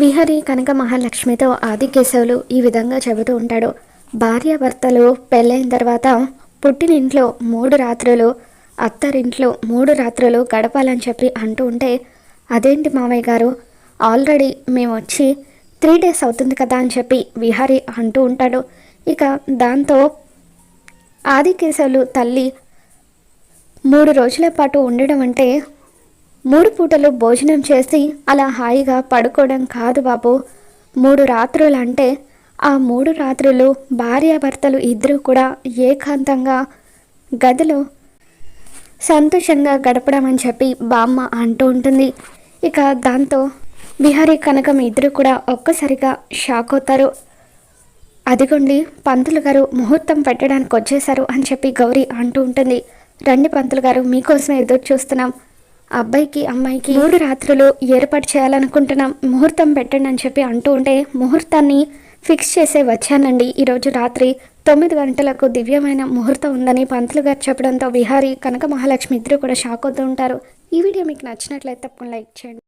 విహరి కనక మహాలక్ష్మితో ఆదికేశవులు ఈ విధంగా చెబుతూ ఉంటాడు. భార్యాభర్తలు పెళ్ళైన తర్వాత పుట్టినింట్లో మూడు రాత్రులు అత్తరింట్లో మూడు రాత్రులు గడపాలని చెప్పి అంటూ ఉంటే అదేంటి మామయ్య గారు? ఆల్రెడీ మేము వచ్చి త్రీ డేస్ అవుతుంది కదా అని చెప్పి విహారి అంటూ ఉంటాడు. ఇక దాంతో ఆదికేశవులు తల్లి మూడు రోజుల పాటు ఉండడం అంటే మూడు పూటలు భోజనం చేసి అలా హాయిగా పడుకోవడం కాదు బాబు. మూడు రాత్రులు అంటే ఆ మూడు రాత్రులు భార్యాభర్తలు ఇద్దరూ కూడా ఏకాంతంగా గదిలో సంతోషంగా గడపడం అని చెప్పి బామ్మ అంటూ ఉంటుంది. ఇక దాంతో బిహారీ కనకం ఇద్దరు కూడా ఒక్కసారిగా షాక్ అవుతారు. అదిగోండి పంతులు గారు ముహూర్తం పెట్టడానికి వచ్చేశారు అని చెప్పి గౌరీ అంటూ ఉంటుంది. రండి పంతులు గారు మీకోసమే ఎదురు చూస్తున్నాం. అబ్బాయికి అమ్మాయికి మూడు రాత్రులు ఏర్పాటు చేయాలనుకుంటున్నాం ముహూర్తం పెట్టండి అని చెప్పి అంటూ ఉంటే ముహూర్తాన్ని ఫిక్స్ చేసే వచ్చానండి. ఈరోజు రాత్రి తొమ్మిది గంటలకు దివ్యమైన ముహూర్తం ఉందని పంతులు గారు చెప్పడంతో విహారీ కనక మహాలక్ష్మి ఇద్దరు కూడా షాక్ అవుతూ ఉంటారు. ఈ వీడియో మీకు నచ్చినట్లయితే తప్పకుండా లైక్ చేయండి.